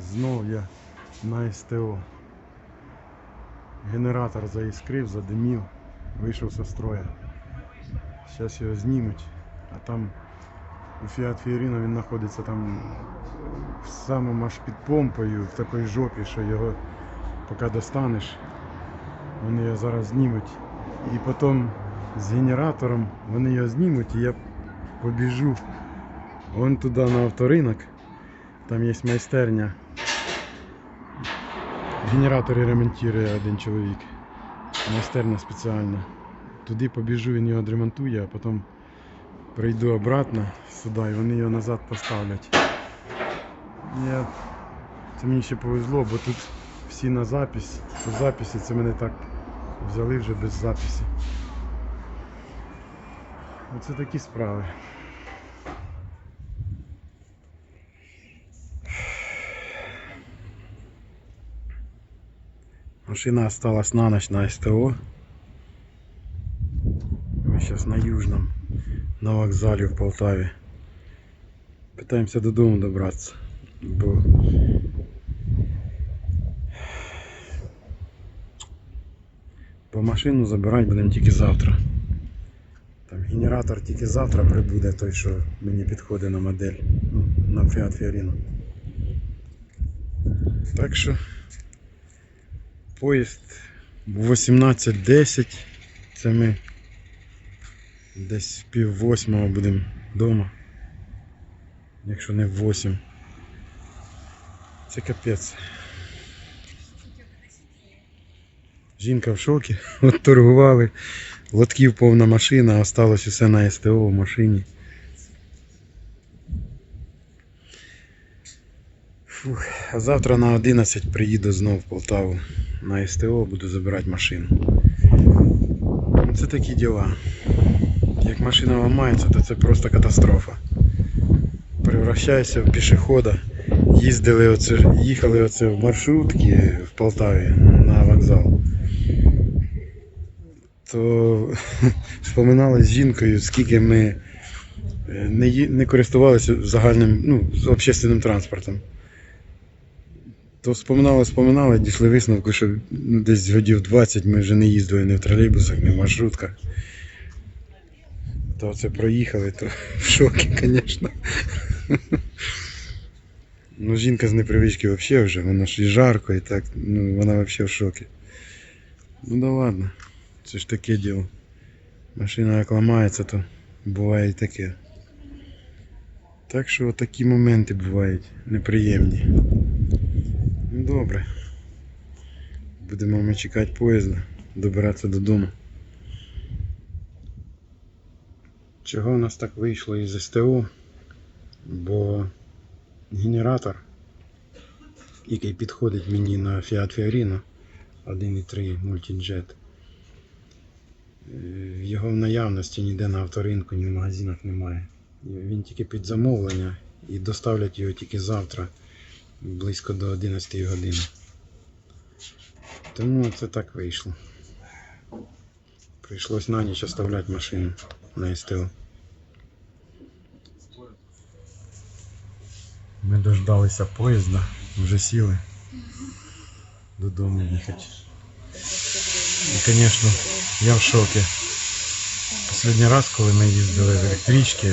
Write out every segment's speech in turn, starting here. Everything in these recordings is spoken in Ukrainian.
Знов я на СТО. Генератор заіскрив, задимів, вийшов зі строя. Зараз його знімуть, а там у Fiat Fiorino він знаходиться там в самому аж під помпою, в такій жопі, що його поки достанеш, вони його зараз знімуть. І потім з генератором вони його знімуть і я побіжу вон туди на авторинок. Там є майстерня. Генератори ремонтує один чоловік. Майстерня спеціальна. Туди побіжу, він його відремонтує, а потім прийду обратно сюди і вони його назад поставлять. Я... Це мені ще повезло, бо тут всі на запись. По записі це мене так взяли вже без записі. Оце такі справи. Машина осталась на ночь на СТО. Мы сейчас на Южном, на вокзале в Полтаве. Пытаемся до дому добраться. Бо... Бо машину забирати будемо тільки завтра. Там генератор тільки завтра прибуде, той, що мені підходить на модель. Ну, на Fiat Fiorino. Так що поїзд 18.10. Це ми десь пів восьмого будемо вдома. Якщо не в 8. Це капець. Жінка в шокі. От торгували. Лотків повна машина, осталось усе на СТО в машині. Фух. Завтра на 11 приїду знов в Полтаву на СТО, буду забирати машину. Ну, Це такі діла. Як машина ламається, то це просто катастрофа. Превращаюся в пішохода. Їздили оце, їхали оце в маршрутки в Полтаві на вокзал. То вспоминали з жінкою, скільки ми е, не, не користувалися загальним, ну, общественним транспортом. То вспоминали, вспоминали, дійшли висновку, що десь годів 20 ми вже не їздили ні в тролейбусах, ні в маршрутках. То це проїхали, то в шокі, звісно. Ну, жінка з непривички взагалі вже, вона ж і жарко, і так, ну, вона взагалі в шокі. Ну да ладно, це ж таке діло. Машина як ламається, то буває і таке. Так що такі моменти бувають неприємні. Добре. Будемо ми чекати поїзда, добиратися додому. Чого в нас так вийшло із СТО? Бо генератор, який підходить мені на Fiat Fiorino 1.3 Multijet, е, його в наявності ніде на авторинку, ні в магазинах немає. Він тільки під замовлення і доставлять його тільки завтра близько до 11 години. Тому це так вийшло. Прийшлось на ніч оставляти машину на СТО. Ми дождалися поїзда, вже сіли додому їхати. І, звісно, я в шокі. Останній раз, коли ми їздили в електричці,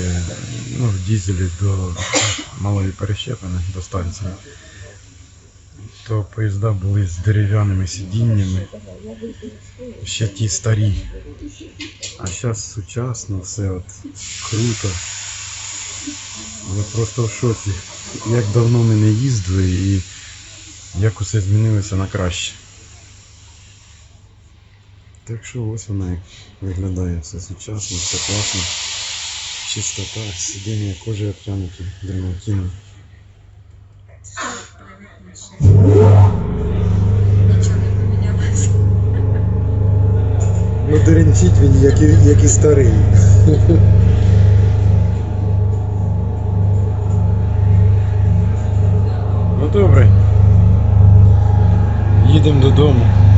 ну, в дізелі до малої перещепини, до станції, то поїзда були з дерев'яними сидіннями, ще ті старі. А зараз сучасно, все от круто. Я просто в шоці. Як давно ми не їздили і як усе змінилося на краще. Так що ось вона як виглядає все сучасно, все класно. Чистота, сидіння. Нічого не помінялося. Ну деренчить він, як і, як і старий. ну добре. Їдемо додому.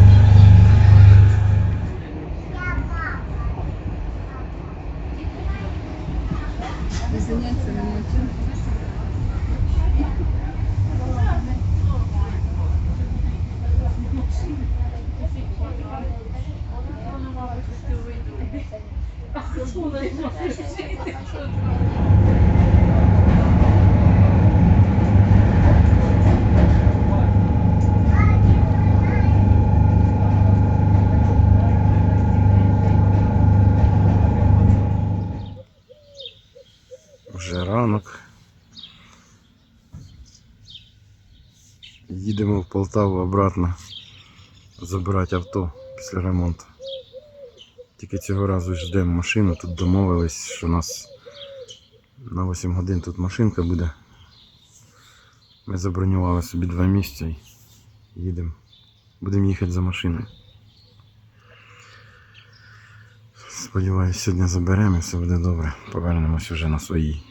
Вже ранок. Їдемо в Полтаву обратно забирати авто після ремонту. Тільки цього разу ждемо машину. Тут домовились, що у нас на 8 годин тут машинка буде. Ми забронювали собі два місця і їдемо. Будемо їхати за машиною. Сподіваюсь, сьогодні заберемо і все буде добре. Повернемось уже на своїй.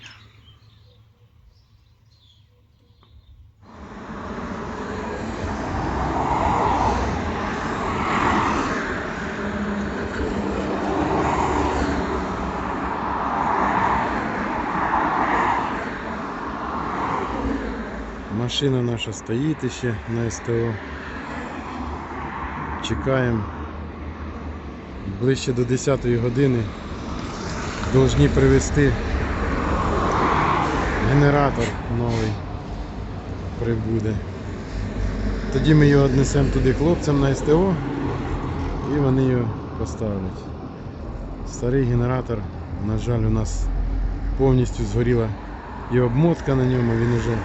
Машина наша стоїть ще на СТО. Чекаємо. Ближче до 10 години повинні привезти генератор новий прибуде. Тоді ми його віднесемо туди хлопцям на СТО і вони його поставлять. Старий генератор, на жаль, у нас повністю згоріла і обмотка на ньому, він уже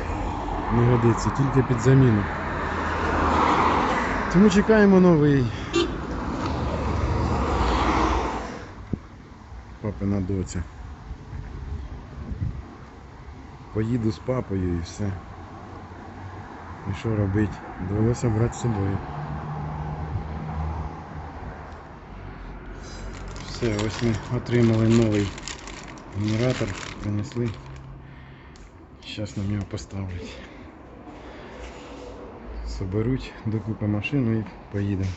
не годиться, тільки під заміну. Тому чекаємо новий. Папина доця. Поїду з папою і все. І що робити? Довелося брати з собою. Все, ось ми отримали новий генератор, принесли. Зараз нам його поставлять. Соберуть докупи машину і поїдемо.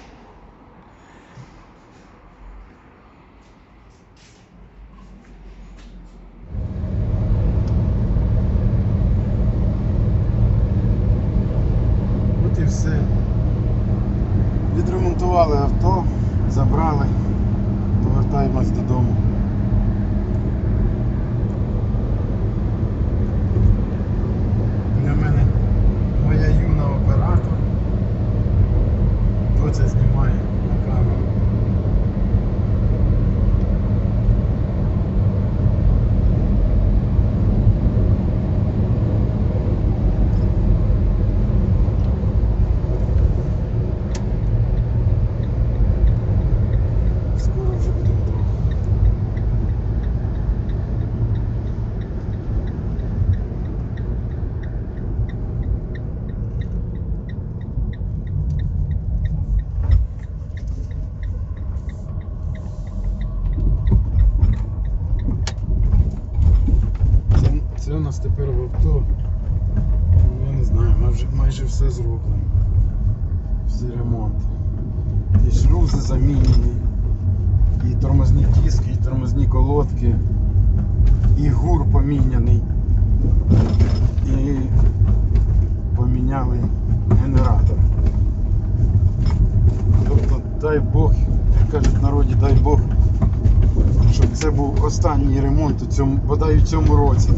От і все. Відремонтували авто, забрали, повертаємось додому. Для мене моя юна оператор. Доця знімає на камеру. Скоро вже будемо вдома. Це, це у нас тепер в авто. Ну, Я не знаю, майже, майже все зроблено. Всі ремонт. І шлюзи замінені, і тормозні диски, і тормозні колодки, і гур поміняний. І поміняли генератор. Тобто, дай Бог, як кажуть народі, дай Бог, щоб це був останній ремонт у цьому, бодай у цьому році.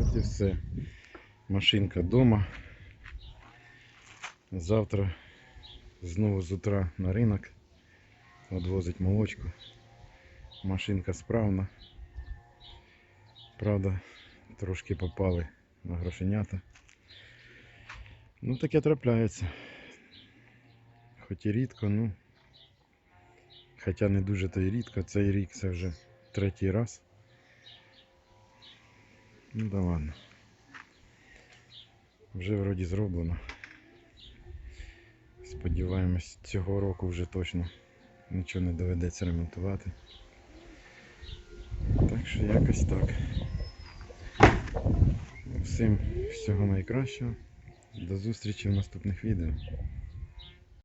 От і все. Машинка вдома. Завтра знову з утра на ринок. Відвозить молочку. Машинка справна. Правда, трошки попали на грошенята. Ну таке трапляється. Хоч і рідко, ну. Хоча не дуже то й рідко, цей рік це вже третій раз. Ну да ладно. Вже вроді зроблено. Сподіваємось, цього року вже точно нічого не доведеться ремонтувати. Так що якось так. Всім всього найкращого. До зустрічі в наступних відео.